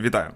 Вітаю!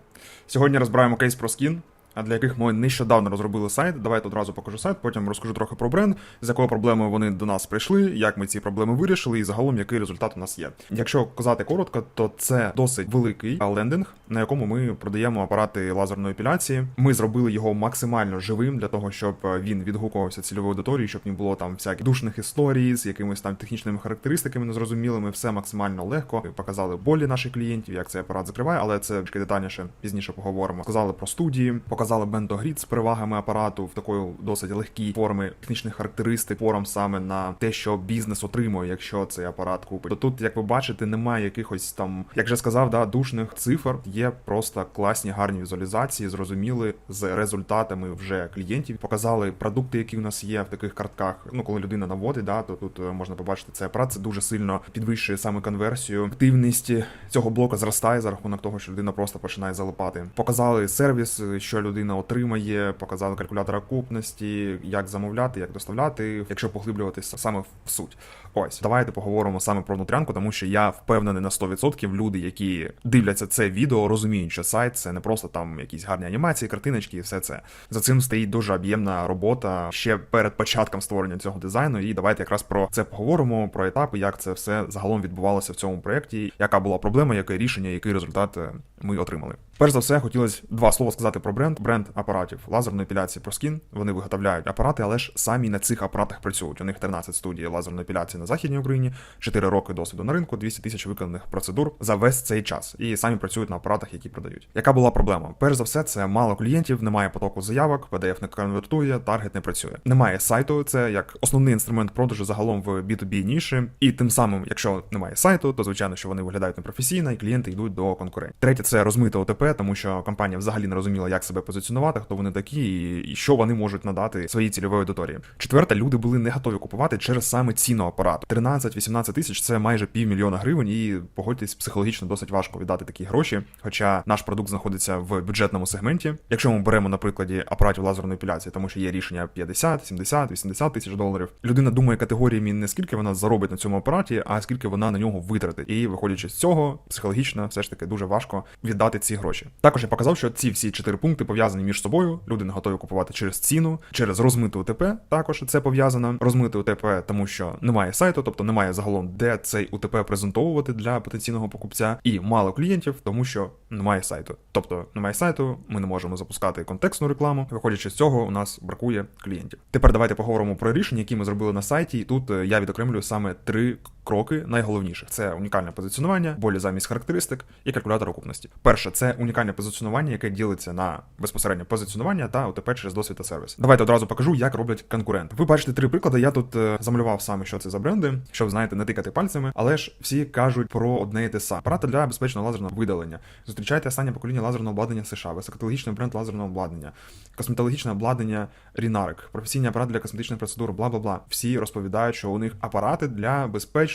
Сьогодні розбираємо кейс про скін, для яких ми нещодавно розробили сайт. Давайте одразу покажу сайт, потім розкажу трохи про бренд, з якою проблемою вони до нас прийшли, як ми ці проблеми вирішили, і загалом який результат у нас є. Якщо казати коротко, то це досить великий лендинг, на якому ми продаємо апарати лазерної епіляції. Ми зробили його максимально живим для того, щоб він відгукувався цільової аудиторії, щоб не було там всяких душних історій з якимись там технічними характеристиками незрозумілими. Все максимально легко. Показали болі наших клієнтів, як цей апарат закриває, але це детальніше пізніше поговоримо. Сказали про студії, показали бентогрід з перевагами апарату в такої досить легкій форми технічних характеристик, форум саме на те, що бізнес отримує, якщо цей апарат купить. То тут, як ви бачите, немає якихось там, як вже сказав, да, душних цифр. Є просто класні гарні візуалізації, зрозуміли з результатами вже клієнтів. Показали продукти, які у нас є в таких картках. Ну, коли людина наводить, да, то тут е, можна побачити цей апарат. Це дуже сильно підвищує саме конверсію. Активність цього блоку зростає за рахунок того, що людина просто починає залипати. Показали сервіс, що людина отримає, показали калькулятор окупності, як замовляти, як доставляти, якщо поглиблюватися саме в суть. Ось давайте поговоримо саме про внутрянку, тому що я впевнений на 100% люди, які дивляться це відео, розуміють, що сайт це не просто там якісь гарні анімації, картиночки і все це. За цим стоїть дуже об'ємна робота ще перед початком створення цього дизайну. І давайте якраз про це поговоримо, про етапи, як це все загалом відбувалося в цьому проєкті, яка була проблема, яке рішення, який результат е, ми отримали. Перш за все, хотілося два слова сказати про бренд. Бренд апаратів лазерної епіляції ProSkin. Вони виготовляють апарати, але ж самі на цих апаратах працюють. У них 13 студій лазерної епіляції на західній Україні, 4 роки досвіду на ринку, 200 тисяч виконаних процедур за весь цей час. І самі працюють на апаратах, які продають. Яка була проблема? Перш за все, це мало клієнтів, немає потоку заявок, PDF не конвертує, таргет не працює. Немає сайту. Це як основний інструмент продажу загалом в B2B ніші. І тим самим, якщо немає сайту, то звичайно, що вони виглядають непрофесійно, і клієнти йдуть до конкурентів. Третє це розмите ОТП, тому що компанія взагалі не розуміла, як себе позиціонувати, хто вони такі, і, що вони можуть надати своїй цільової аудиторії. Четверте, люди були не готові купувати через саме ціну апарату. 13-18 тисяч це майже півмільйона гривень, і погодьтесь, психологічно досить важко віддати такі гроші. Хоча наш продукт знаходиться в бюджетному сегменті. Якщо ми беремо на прикладі апаратів лазерної епіляції, тому що є рішення 50, 70, 80 тисяч доларів. Людина думає категоріями не скільки вона заробить на цьому апараті, а скільки вона на нього витратить. І виходячи з цього, психологічно все ж таки дуже важко віддати ці гроші. Також я показав, що ці всі чотири пункти пов'язані між собою. Люди не готові купувати через ціну, через розмиту УТП. Також це пов'язано. Розмити УТП, тому що немає сайту, тобто немає загалом де цей УТП презентовувати для потенційного покупця, і мало клієнтів, тому що немає сайту. Тобто немає сайту, ми не можемо запускати контекстну рекламу. Виходячи з цього, у нас бракує клієнтів. Тепер давайте поговоримо про рішення, які ми зробили на сайті. І тут е, я відокремлюю саме три кроки найголовніших: це унікальне позиціонування, болі замість характеристик і калькулятор окупності. Перше, це унікальне позиціонування, яке ділиться на безпосередньо позиціонування та ОТП через досвід та сервіс. Давайте одразу покажу, як роблять конкуренти. Ви бачите три приклади. Я тут е, замалював саме, що це за бренди, щоб знаєте, не тикати пальцями, але ж всі кажуть про одне і те саме. Апарати для безпечного лазерного видалення. Зустрічайте останнє покоління лазерного обладнання США, високотехнологічний бренд лазерного обладнання, косметологічне обладнання Рінарик, професійний апарат для косметичних процедур, бла бла бла. Всі розповідають, що у них апарати для безпечного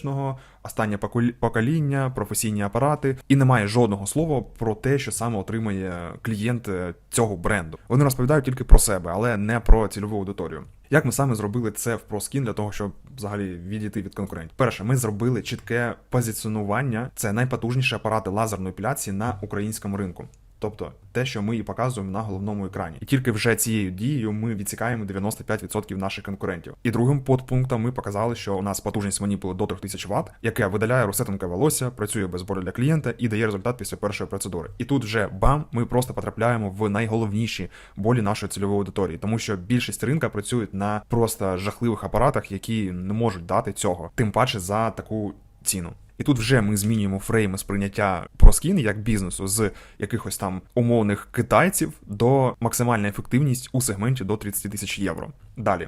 останнє поколі- покоління, професійні апарати, і немає жодного слова про те, що саме отримає клієнт е, цього бренду. Вони розповідають тільки про себе, але не про цільову аудиторію. Як ми саме зробили це в ProSkin для того, щоб взагалі відійти від конкурентів? Перше, ми зробили чітке позиціонування. Це найпотужніші апарати лазерної епіляції на українському ринку. Тобто те, що ми і показуємо на головному екрані, і тільки вже цією дією ми відсікаємо 95% наших конкурентів. І другим подпунктом ми показали, що у нас потужність маніпули до 3000 Вт, яке видаляє розсетинке волосся, працює без болю для клієнта і дає результат після першої процедури. І тут вже бам, ми просто потрапляємо в найголовніші болі нашої цільової аудиторії, тому що більшість ринка працюють на просто жахливих апаратах, які не можуть дати цього, тим паче за таку ціну. І тут вже ми змінюємо фрейми сприйняття про скін як бізнесу з якихось там умовних китайців до максимальна ефективність у сегменті до 30 тисяч євро. Далі.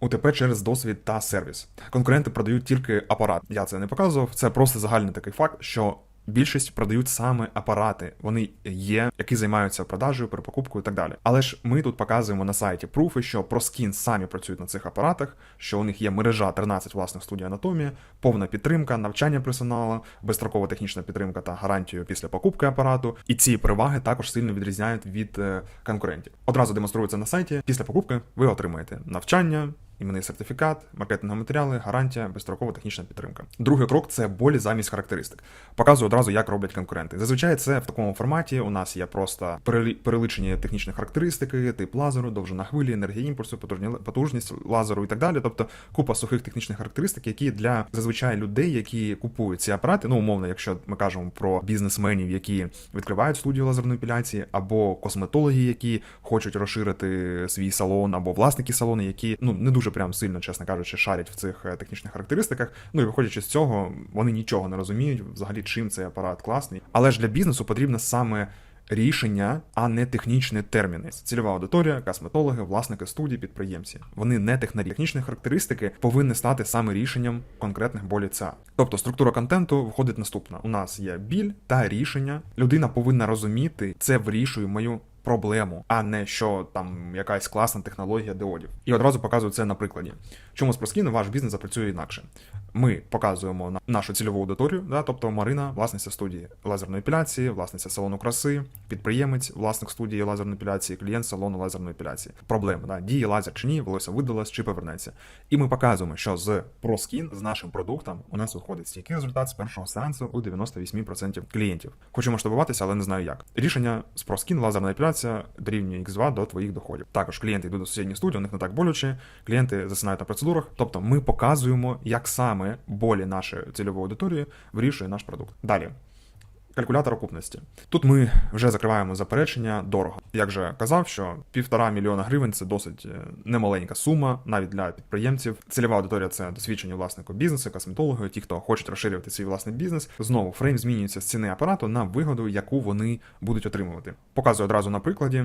УТП через досвід та сервіс. Конкуренти продають тільки апарат. Я це не показував. Це просто загальний такий факт, що більшість продають саме апарати. Вони є, які займаються продажею, перепокупкою і так далі. Але ж ми тут показуємо на сайті пруфи, що ProSkin самі працюють на цих апаратах, що у них є мережа 13 власних студій анатомії, повна підтримка, навчання персоналу, безстрокова технічна підтримка та гарантію після покупки апарату. І ці переваги також сильно відрізняють від е, конкурентів. Одразу демонструється на сайті. Після покупки ви отримаєте навчання. Іменний сертифікат, маркетингові матеріали, гарантія, безстрокова технічна підтримка. Другий крок це болі замість характеристик. Показую одразу, як роблять конкуренти. Зазвичай це в такому форматі. У нас є просто переличені технічні характеристики, тип лазеру, довжина хвилі, енергія імпульсу, потужні- потужність лазеру і так далі. Тобто купа сухих технічних характеристик, які для зазвичай людей, які купують ці апарати, ну умовно, якщо ми кажемо про бізнесменів, які відкривають студію лазерної епіляції, або косметологи, які хочуть розширити свій салон, або власники салону, які ну не дуже прям сильно, чесно кажучи, шарять в цих е, технічних характеристиках. Ну і виходячи з цього, вони нічого не розуміють взагалі, чим цей апарат класний. Але ж для бізнесу потрібно саме. Рішення, а не технічні терміни. Цільова аудиторія, косметологи, власники студій, підприємці. Вони не технарі. Технічні характеристики повинні стати саме рішенням конкретних болі ЦА. Тобто структура контенту виходить наступна: у нас є біль та рішення. Людина повинна розуміти, це вирішує мою проблему, а не що там якась класна технологія диодів. І одразу показую це на прикладі. Чому з проскін ваш бізнес запрацює інакше? Ми показуємо на нашу цільову аудиторію, да, тобто Марина, власниця студії лазерної епіляції, власниця салону краси, підприємець, власник студії лазерної епіляції, клієнт салону лазерної епіляції. Проблема, да, діє лазер чи ні, волосся видалось чи повернеться. І ми показуємо, що з ProSkin, з нашим продуктом, у нас виходить стійкий результат з першого сеансу у 98% клієнтів. Хочу масштабуватися, але не знаю як. Рішення з ProSkin, лазерна епіляція дорівнює X2 до твоїх доходів. Також клієнти йдуть до сусідньої студії, у них не так боляче, клієнти засинають на процедурах. Тобто ми показуємо, як саме болі нашої цільової аудиторії вирішує наш продукт. Далі. Калькулятор окупності. Тут ми вже закриваємо заперечення дорого. Як вже казав, що півтора мільйона гривень це досить е, немаленька сума, навіть для підприємців. Цільова аудиторія це досвідчені власнику бізнесу, косметологи, ті, хто хочуть розширювати свій власний бізнес. Знову фрейм змінюється з ціни апарату на вигоду, яку вони будуть отримувати. Показую одразу на прикладі.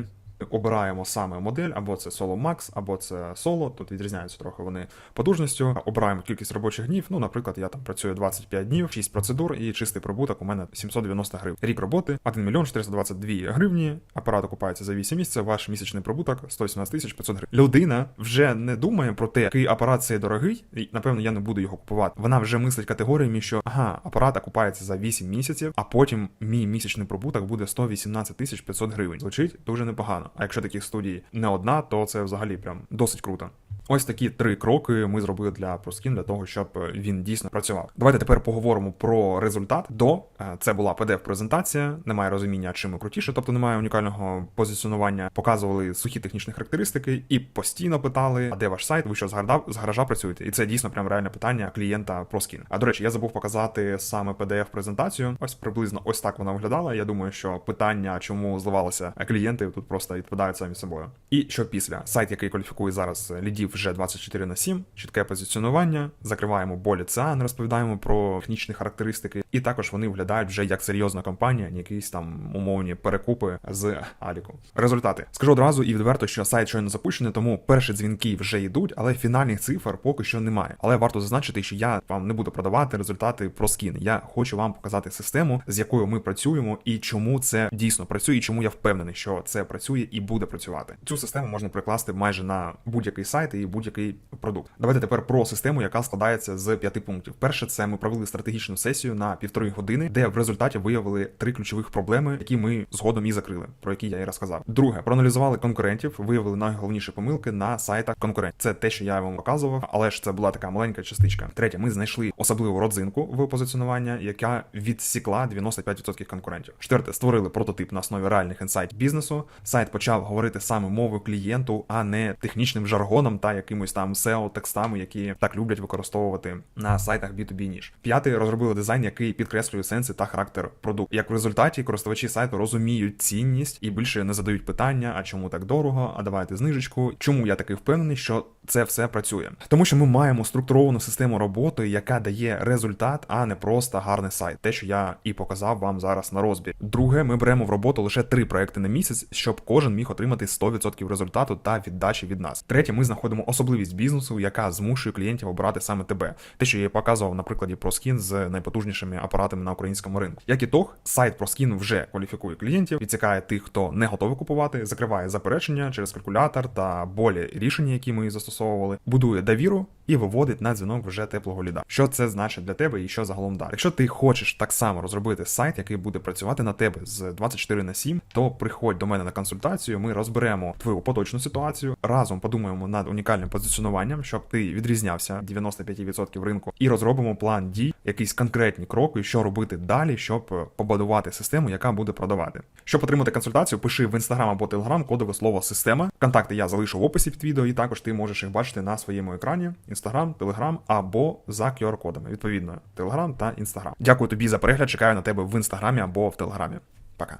Обираємо саме модель, або це Solo Max, або це Solo, тут відрізняються трохи вони потужністю. Обираємо кількість робочих днів. Ну, наприклад, я там працюю 25 днів, 6 процедур і чистий прибуток у мене 790 гривень. Рік роботи 1 мільйон 422 гривні. Апарат окупається за 8 місяців. Ваш місячний прибуток 118 тисяч 500 гривень. Людина вже не думає про те, який апарат цей дорогий, і напевно я не буду його купувати. Вона вже мислить категоріями, що ага, апарат окупається за 8 місяців, а потім мій місячний прибуток буде 118 тисяч 500 гривень. Звучить дуже непогано. А якщо таких студій не одна, то це взагалі прям досить круто. Ось такі три кроки ми зробили для ProSkin для того, щоб він дійсно працював. Давайте тепер поговоримо про результат. До Е, це була pdf презентація немає розуміння, чим ми крутіше, тобто немає унікального позиціонування. Показували сухі технічні характеристики і постійно питали, а де ваш сайт? Ви що з з гаража працюєте? І це дійсно прям реальне питання клієнта ProSkin. А до речі, я забув показати саме pdf презентацію. Ось приблизно ось так вона виглядала. Я думаю, що питання, чому зливалися клієнти, тут просто відповідають самі собою. І що після сайт, який кваліфікує зараз лідів вже 24 на 7, чітке позиціонування, закриваємо болі ЦА, не розповідаємо про технічні характеристики, і також вони виглядають вже як серйозна компанія, якісь там умовні перекупи з Аліку. Результати скажу одразу і відверто, що сайт щойно запущений, тому перші дзвінки вже йдуть, але фінальних цифр поки що немає. Але варто зазначити, що я вам не буду продавати результати про скін. Я хочу вам показати систему, з якою ми працюємо, і чому це дійсно працює, і чому я впевнений, що це працює і буде працювати. Цю систему можна прикласти майже на будь-який сайт і будь-який продукт. Давайте тепер про систему, яка складається з п'яти пунктів. Перше, це ми провели стратегічну сесію на півтори години, де в результаті виявили три ключових проблеми, які ми згодом і закрили, про які я і розказав. Друге, проаналізували конкурентів, виявили найголовніші помилки на сайтах конкурентів. Це те, що я вам показував, але ж це була така маленька частичка. Третє, ми знайшли особливу родзинку в позиціонування, яка відсікла 95% конкурентів. Четверте, створили прототип на основі реальних інсайтів бізнесу. Сайт почав говорити саме мовою клієнту, а не технічним жаргоном та якимось там SEO текстами, які так люблять використовувати на сайтах B2B ніж. П'ятий розробили дизайн, який підкреслює сенси та характер продукту. Як в результаті користувачі сайту розуміють цінність і більше не задають питання, а чому так дорого, а давайте знижечку. Чому я такий впевнений, що це все працює? Тому що ми маємо структуровану систему роботи, яка дає результат, а не просто гарний сайт. Те, що я і показав вам зараз на розбір. Друге, ми беремо в роботу лише три проекти на місяць, щоб кожен міг отримати 100% результату та віддачі від нас. Третє, ми знаходимо особливість бізнесу, яка змушує клієнтів обирати саме тебе. Те, що я показував на прикладі ProSkin з найпотужнішими апаратами на українському ринку. Як і тог, сайт ProSkin вже кваліфікує клієнтів, відсікає тих, хто не готовий купувати, закриває заперечення через калькулятор та болі рішення, які ми застосовуємо застосовували, будує довіру і виводить на дзвінок вже теплого ліда. Що це значить для тебе і що загалом далі? Якщо ти хочеш так само розробити сайт, який буде працювати на тебе з 24 на 7, то приходь до мене на консультацію. Ми розберемо твою поточну ситуацію, разом подумаємо над унікальним позиціонуванням, щоб ти відрізнявся 95% ринку, і розробимо план дій, якісь конкретні кроки, що робити далі, щоб е, побудувати систему, яка буде продавати. Щоб отримати консультацію, пиши в інстаграм або телеграм кодове слово система. Контакти я залишу в описі під відео, і також ти можеш їх бачити на своєму екрані: інстаграм, телеграм або за QR-кодами. Відповідно, телеграм та інстаграм. Дякую тобі за перегляд. Чекаю на тебе в інстаграмі або в телеграмі. Пока.